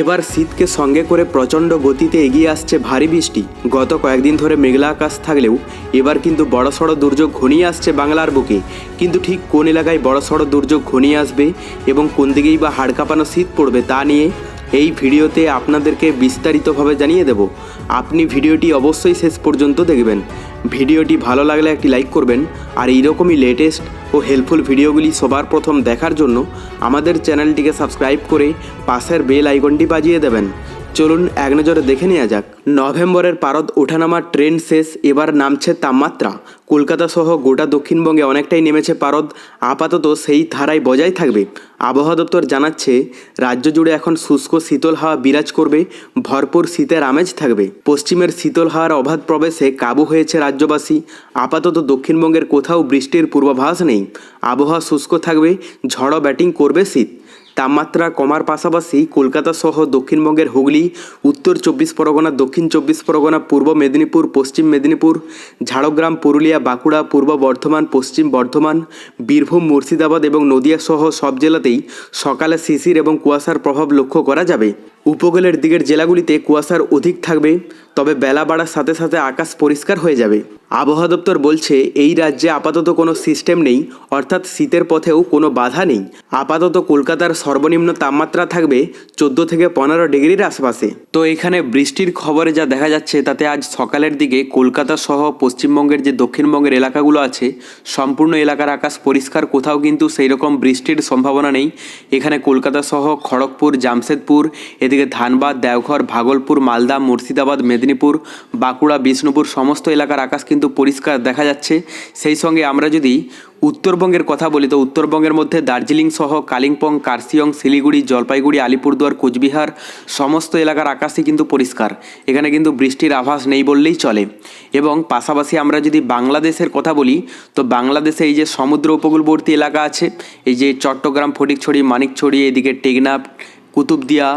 এবার শীতকে সঙ্গে করে প্রচণ্ড গতিতে এগিয়ে আসছে ভারী বৃষ্টি। গত কয়েকদিন ধরে মেঘলা আকাশ থাকলেও এবার কিন্তু বড়সড় দুর্যোগ ঘনিয়ে আসছে বাংলার বুকে। কিন্তু ঠিক কোন এলাকায় বড়সড় দুর্যোগ ঘনিয়ে আসবে এবং কোন দিকেই বা হাড় কাঁপানো শীত পড়বে তা নিয়ে এই ভিডিওতে আপনাদেরকে বিস্তারিতভাবে জানিয়ে দেব। আপনি ভিডিওটি অবশ্যই শেষ পর্যন্ত দেখবেন। ভিডিওটি ভালো লাগলে একটি লাইক করবেন। আর এইরকমই লেটেস্ট ও হেল্পফুল ভিডিওগুলি সবার প্রথম দেখার জন্য আমাদের চ্যানেলটিকে সাবস্ক্রাইব করে পাশের বেল আইকনটি বাজিয়ে দেবেন। চলুন এক নজরে দেখে নেওয়া যাক। নভেম্বরের পারদ ওঠানামার ট্রেন শেষ, এবার নামছে তাপমাত্রা। কলকাতা সহ গোটা দক্ষিণবঙ্গে অনেকটাই নেমেছে পারদ, আপাতত সেই ধারায় বজায় থাকবে। আবহাওয়া দপ্তর জানাচ্ছে, রাজ্য জুড়ে এখন শুষ্ক শীতল হাওয়া বিরাজ করবে, ভরপুর শীতের আমেজ থাকবে। পশ্চিমের শীতল হাওয়ার অবাধ প্রবেশে কাবু হয়েছে রাজ্যবাসী। আপাতত দক্ষিণবঙ্গের কোথাও বৃষ্টির পূর্বাভাস নেই। আবহাওয়া শুষ্ক থাকবে, ঝড়ো ব্যাটিং করবে শীত। তাপমাত্রা কমার পাশাপাশি কলকাতা সহ দক্ষিণবঙ্গের হুগলি, উত্তর চব্বিশ পরগনা, দক্ষিণ চব্বিশ পরগনা, পূর্ব মেদিনীপুর, পশ্চিম মেদিনীপুর, ঝাড়গ্রাম, পুরুলিয়া, বাঁকুড়া, পূর্ব বর্ধমান, পশ্চিম বর্ধমান, বীরভূম, মুর্শিদাবাদ এবং নদিয়া সহ সব জেলাতেই সকালে শিশির এবং কুয়াশার প্রভাব লক্ষ্য করা যাবে। উপকূলের দিকের জেলাগুলিতে কুয়াশার অধিক থাকবে, তবে বেলা বাড়ার সাথে সাথে আকাশ পরিষ্কার হয়ে যাবে। আবহাওয়া দপ্তর বলছে, এই রাজ্যে আপাতত কোনো সিস্টেম নেই, অর্থাৎ শীতের পথেও কোনো বাধা নেই। আপাতত কলকাতার সর্বনিম্ন তাপমাত্রা থাকবে চোদ্দ থেকে পনেরো ডিগ্রির আশপাশে। তো এখানে বৃষ্টির খবরে যা দেখা যাচ্ছে, তাতে আজ সকালের দিকে কলকাতা সহ পশ্চিমবঙ্গের যে দক্ষিণবঙ্গের এলাকাগুলো আছে, সম্পূর্ণ এলাকার আকাশ পরিষ্কার, কোথাও কিন্তু সেই রকম বৃষ্টির সম্ভাবনা নেই। এখানে কলকাতা সহ খড়গপুর, জামশেদপুর, এদিকে ধানবাদ, দেওঘর, ভাগলপুর, মালদা, মুর্শিদাবাদ, মেদিনীপুর, বাঁকুড়া, বিষ্ণুপুর, সমস্ত এলাকার আকাশ কিন্তু পরিষ্কার দেখা যাচ্ছে। সেই সঙ্গে আমরা যদি উত্তরবঙ্গের কথা বলি, তো উত্তরবঙ্গের মধ্যে দার্জিলিং সহ কালিম্পং, কার্শিয়ং, শিলিগুড়ি, জলপাইগুড়ি, আলিপুরদুয়ার, কোচবিহার সমস্ত এলাকার আকাশই কিন্তু পরিষ্কার। এখানে কিন্তু বৃষ্টির আভাস নেই বললেই চলে। এবং পাশাপাশি আমরা যদি বাংলাদেশের কথা বলি, তো বাংলাদেশে এই যে সমুদ্র উপকূলবর্তী এলাকা আছে, এই যে চট্টগ্রাম, ফটিকছড়ি, মানিকছড়ি, এদিকে টেকনাফ, কুতুবদিয়া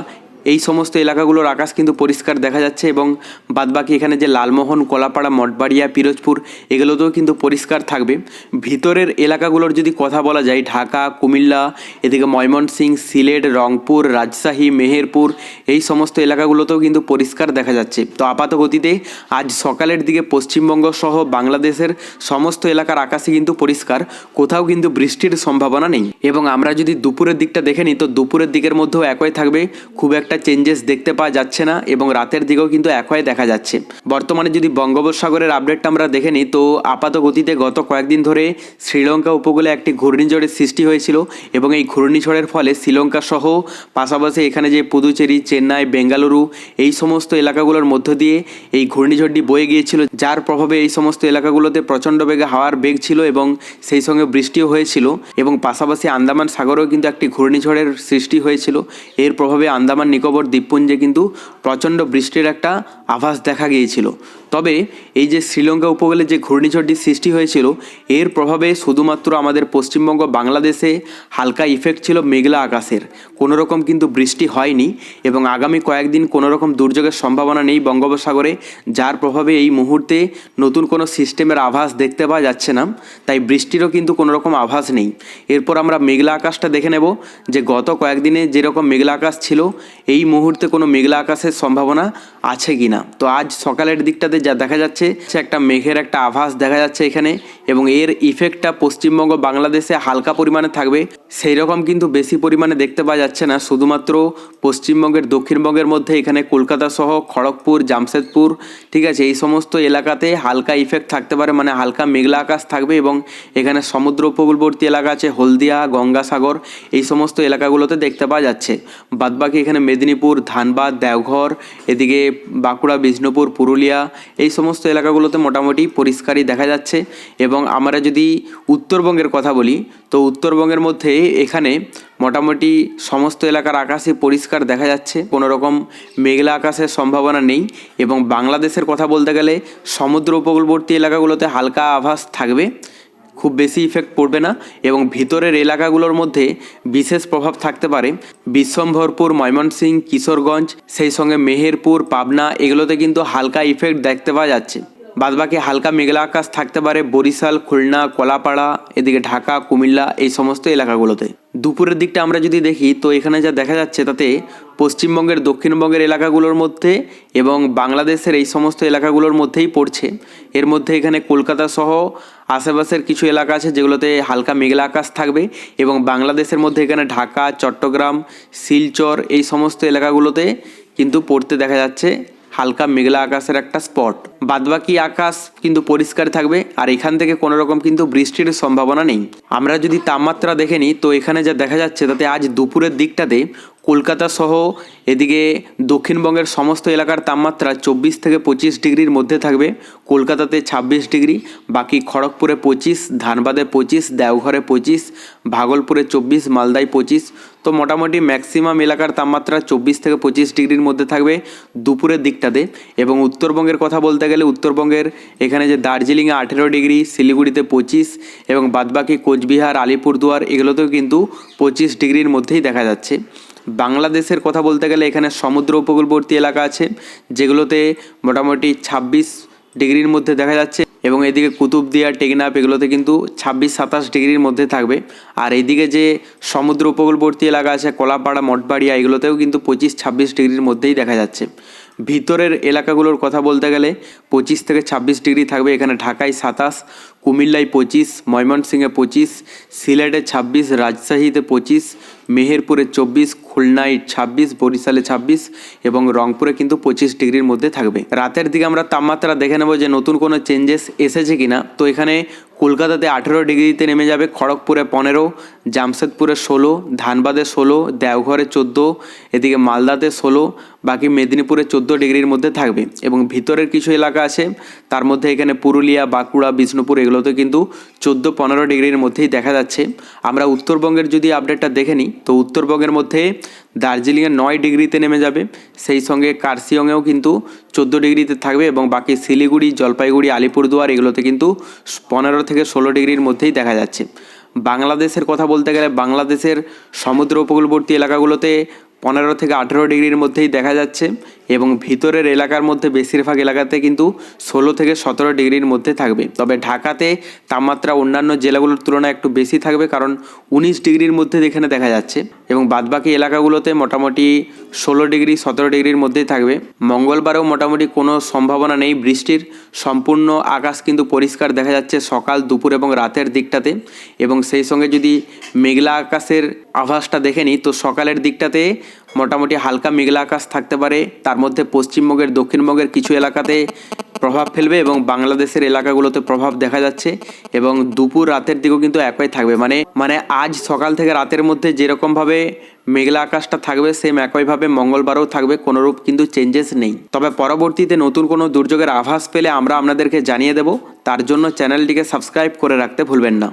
এই সমস্ত এলাকাগুলোর আকাশ কিন্তু পরিষ্কার দেখা যাচ্ছে এবং বাদবাকি এখানে যে লালমোহন, কলাপাড়া, মঠবাড়িয়া, পিরোজপুর, এগুলোতেও কিন্তু পরিষ্কার থাকবে। ভিতরের এলাকাগুলোর যদি কথা বলা যায়, ঢাকা, কুমিল্লা, এদিকে ময়মনসিং সিলেট, রংপুর, রাজশাহী, মেহেরপুর, এই সমস্ত এলাকাগুলোতেও কিন্তু পরিষ্কার দেখা যাচ্ছে। তো আপাত গতিতে আজ সকালের দিকে পশ্চিমবঙ্গ সহ বাংলাদেশের সমস্ত এলাকার আকাশে কিন্তু পরিষ্কার, কোথাও কিন্তু বৃষ্টির সম্ভাবনা নেই। এবং আমরা যদি দুপুরের দিকটা দেখে নিই, তো দুপুরের দিকের মধ্যেও একই থাকবে, খুব একটা চেঞ্জেস দেখতে পাওয়া যাচ্ছে না এবং রাতের দিকেও কিন্তু একই দেখা যাচ্ছে। বর্তমানে যদি বঙ্গোপসাগরের আপডেটটা আমরা দেখে নিই, তো আপাত গতিতে গত কয়েকদিন ধরে শ্রীলঙ্কা উপকূলে একটি ঘূর্ণিঝড়ের সৃষ্টি হয়েছিল এবং এই ঘূর্ণিঝড়ের ফলে শ্রীলঙ্কা সহ পাশাপাশি এখানে যে পুদুচেরি, চেন্নাই, বেঙ্গালুরু এই সমস্ত এলাকাগুলোর মধ্য দিয়ে এই ঘূর্ণিঝড়টি বয়ে গিয়েছিল, যার প্রভাবে এই সমস্ত এলাকাগুলোতে প্রচণ্ড বেগে হাওয়ার বেগ ছিল এবং সেই সঙ্গে বৃষ্টিও হয়েছিল এবং পাশাপাশি আন্দামান সাগরেও কিন্তু একটি ঘূর্ণিঝড়ের সৃষ্টি হয়েছিল। এর প্রভাবে আন্দামান নিকোবর দ্বীপপুঞ্জে কিন্তু প্রচণ্ড বৃষ্টির একটা আভাস দেখা গিয়েছিল। তবে এই যে শ্রীলঙ্কা উপকূলে যে ঘূর্ণিঝড়টি সৃষ্টি হয়েছিল, এর প্রভাবে শুধুমাত্র আমাদের পশ্চিমবঙ্গ বাংলাদেশে হালকা ইফেক্ট ছিল মেঘলা আকাশের। কোনো রকম কিন্তু বৃষ্টি হয়নি এবং আগামী কয়েকদিন কোনো রকম দুর্যোগের সম্ভাবনা নেই বঙ্গোপসাগরে, যার প্রভাবে এই মুহূর্তে নতুন কোনো সিস্টেমের আভাস দেখতে পাওয়া যাচ্ছে না। তাই বৃষ্টিরও কিন্তু কোনো রকম আভাস নেই। এরপর আমরা মেঘলা আকাশটা দেখে নেব যে গত কয়েকদিনে যেরকম মেঘলা আকাশ ছিল এই মুহূর্তে কোনো মেঘলা আকাশের সম্ভাবনা আছে কিনা? তো আজ সকালের দিকটাতে যা দেখা যাচ্ছে একটা মেঘের একটা আভাস দেখা যাচ্ছে এখানে। এবং এর ইফেক্টটা পশ্চিমবঙ্গ বাংলাদেশে হালকা পরিমাণে থাকবে। সেই রকম কিন্তু বেশি পরিমাণে দেখতে পাওয়া যাচ্ছে না। শুধুমাত্র পশ্চিমবঙ্গের, দক্ষিণবঙ্গের মধ্যে এখানে কলকাতা সহ খড়গপুর, জামশেদপুর, ঠিক আছে, এই সমস্ত এলাকাতে হালকা ইফেক্ট থাকতে পারে মানে হালকা মেঘলা আকাশ থাকবে এবং এখানে সমুদ্র উপকূলবর্তী এলাকা আছে, হলদিয়া, গঙ্গাসাগর, এই সমস্ত এলাকাগুলোতে দেখতে পাওয়া যাচ্ছে। বাদবাকি এখানে মেদিনীপুর, ধানবাদ, দেওঘর, এদিকে বাঁকুড়া, বিষ্ণুপুর, পুরুলিয়া, এই সমস্ত এলাকাগুলোতে মোটামুটি পরিষ্কারই দেখা যাচ্ছে এবং আমরা যদি উত্তরবঙ্গের কথা বলি, তো উত্তরবঙ্গের মধ্যে এখানে মোটামুটি সমস্ত এলাকার আকাশে পরিষ্কার দেখা যাচ্ছে। কোনো রকম মেঘলা আকাশের সম্ভাবনা নেই এবং বাংলাদেশের কথা বলতে গেলে সমুদ্র উপকূলবর্তী এলাকাগুলোতে হালকা আভাস থাকবে, খুব বেশি ইফেক্ট পড়বে না এবং ভিতরের এলাকাগুলোর মধ্যে বিশেষ প্রভাব থাকতে পারে। বিশ্বম্ভরপুর, ময়মনসিংহ, কিশোরগঞ্জ, সেই সঙ্গে মেহেরপুর, পাবনা এগুলোতে কিন্তু হালকা ইফেক্ট দেখতে পাওয়া যাচ্ছে। বাদবাকি হালকা মেঘলা আকাশ থাকতে পারে বরিশাল, খুলনা, কলাপাড়া, এদিকে ঢাকা, কুমিল্লা, এই সমস্ত এলাকাগুলোতে। দুপুরের দিকটা আমরা যদি দেখি, তো এখানে যা দেখা যাচ্ছে তাতে পশ্চিমবঙ্গের, দক্ষিণবঙ্গের এলাকাগুলোর মধ্যে এবং বাংলাদেশের এই সমস্ত এলাকাগুলোর মধ্যেই পড়ছে। এর মধ্যে এখানে কলকাতা সহ আশেপাশের কিছু এলাকা আছে যেগুলোতে হালকা মেঘলা আকাশ থাকবে এবং বাংলাদেশের মধ্যে এখানে ঢাকা, চট্টগ্রাম, শিলচর, এই সমস্ত এলাকাগুলোতে কিন্তু পড়তে দেখা যাচ্ছে হালকা মেঘলা আকাশের একটা স্পট বাদবাকি আকাশ কিন্তু পরিষ্কার থাকবে, আর এখান থেকে কোনো রকম কিন্তু বৃষ্টির সম্ভাবনা নেই। আমরা যদি তাপমাত্রা দেখে নিই, তো এখানে যা দেখা যাচ্ছে, তাতে আজ দুপুরের দিকটাতে কলকাতা সহ এদিকে দক্ষিণবঙ্গের সমস্ত এলাকার তাপমাত্রা চব্বিশ থেকে পঁচিশ ডিগ্রির মধ্যে থাকবে। কলকাতাতে ছাব্বিশ ডিগ্রি, বাকি খড়গপুরে পঁচিশ, ধানবাদে পঁচিশ, দেওঘরে পঁচিশ, ভাগলপুরে চব্বিশ, মালদায় পঁচিশ। তো মোটামুটি ম্যাক্সিমাম এলাকার তাপমাত্রা চব্বিশ থেকে পঁচিশ ডিগ্রির মধ্যে থাকবে দুপুরের দিকটাতে। এবং উত্তরবঙ্গের কথা বলতে গেলে উত্তরবঙ্গের এখানে যে দার্জিলিংয়ে আঠেরো ডিগ্রি, শিলিগুড়িতে পঁচিশ এবং বাদবাকি কোচবিহার, আলিপুরদুয়ার এগুলোতেও কিন্তু পঁচিশ ডিগ্রির মধ্যেই দেখা যাচ্ছে। বাংলাদেশের কথা বলতে গেলে এখানে সমুদ্র উপকূলবর্তী এলাকা আছে, যেগুলোতে মোটামুটি ছাব্বিশ ডিগ্রির মধ্যে দেখা যাচ্ছে এবং এদিকে কুতুবদিয়া, টেকনাফ এগুলোতে কিন্তু ছাব্বিশ, সাতাশ ডিগ্রির মধ্যে থাকবে। আর এইদিকে যে সমুদ্র উপকূলবর্তী এলাকা আছে, কলাপাড়া, মঠবাড়িয়া, এগুলোতেও কিন্তু পঁচিশ, ছাব্বিশ ডিগ্রির মধ্যেই দেখা যাচ্ছে। ভিতরের এলাকাগুলোর কথা বলতে গেলে পঁচিশ থেকে ছাব্বিশ ডিগ্রি থাকবে, এখানে ঢাকায় সাতাশ কুমিল্লায় পঁচিশ, ময়মনসিংহে পঁচিশ, সিলেটে ছাব্বিশ, রাজশাহীতে পঁচিশ, মেহেরপুরে চব্বিশ, খুলনায় ছাব্বিশ, বরিশালে ছাব্বিশ এবং রংপুরে কিন্তু পঁচিশ ডিগ্রির মধ্যে থাকবে। রাতের দিকে আমরা তাপমাত্রা দেখে নেব যে নতুন কোনো চেঞ্জেস এসেছে কিনা। তো এখানে কলকাতাতে আঠেরো ডিগ্রিতে নেমে যাবে, খড়গপুরে পনেরো, জামশেদপুরে ষোলো, ধানবাদে ষোলো, দেওঘরে চোদ্দ, এদিকে মালদাতে ষোলো, বাকি মেদিনীপুরে চোদ্দ ডিগ্রির মধ্যে থাকবে। এবং ভিতরের কিছু এলাকা আছে, তার মধ্যে এখানে পুরুলিয়া, বাঁকুড়া, বিষ্ণুপুর এগুলোতে কিন্তু চোদ্দ পনেরো ডিগ্রির মধ্যেই দেখা যাচ্ছে। আমরা উত্তরবঙ্গের যদি আপডেটটা দেখে নিই, তো উত্তরবঙ্গের মধ্যে দার্জিলিংয়ে নয় ডিগ্রিতে নেমে যাবে, সেই সঙ্গে কার্শিয়ংয়েও কিন্তু চোদ্দ ডিগ্রিতে থাকবে এবং বাকি শিলিগুড়ি, জলপাইগুড়ি, আলিপুরদুয়ার এগুলোতে কিন্তু পনেরো থেকে ষোলো ডিগ্রির মধ্যেই দেখা যাচ্ছে। বাংলাদেশের কথা বলতে গেলে বাংলাদেশের সমুদ্র উপকূলবর্তী এলাকাগুলোতে পনেরো থেকে আঠেরো ডিগ্রির মধ্যেই দেখা যাচ্ছে। এবং ভিতরের এলাকার মধ্যে বেশিরভাগ এলাকাতে কিন্তু ষোলো থেকে সতেরো ডিগ্রির মধ্যে থাকবে। তবে ঢাকাতে তাপমাত্রা অন্যান্য জেলাগুলোর তুলনায় একটু বেশি থাকবে কারণ উনিশ ডিগ্রির মধ্যে এখানে দেখা যাচ্ছে এবং বাদবাকি এলাকাগুলোতে মোটামুটি ষোলো ডিগ্রি, সতেরো ডিগ্রির মধ্যেই থাকবে। মঙ্গলবারেও মোটামুটি কোনো সম্ভাবনা নেই। বৃষ্টির সম্পূর্ণ আকাশ কিন্তু পরিষ্কার দেখা যাচ্ছে সকাল, দুপুর এবং রাতের দিকটাতে এবং সেই সঙ্গে যদি মেঘলা আকাশের আভাসটা দেখে নিই, তো সকালের দিকটাতে মোটামুটি হালকা মেঘলা আকাশ থাকতে পারে। তার মধ্যে পশ্চিমবঙ্গের, দক্ষিণবঙ্গের কিছু এলাকাতে প্রভাব ফেলবে এবং বাংলাদেশের এলাকাগুলোতে প্রভাব দেখা যাচ্ছে এবং দুপুর রাতের দিকেও কিন্তু একই থাকবে। মানে মানে আজ সকাল থেকে রাতের মধ্যে যেরকমভাবে মেঘলা আকাশটা থাকবে সেম একইভাবে মঙ্গলবারও থাকবে, কোনোরূপ কিন্তু চেঞ্জেস নেই। তবে পরবর্তীতে নতুন কোনো দুর্যোগের আভাস পেলে আমরা আপনাদেরকে জানিয়ে দেব। তার জন্য চ্যানেলটিকে সাবস্ক্রাইব করে রাখতে ভুলবেন না।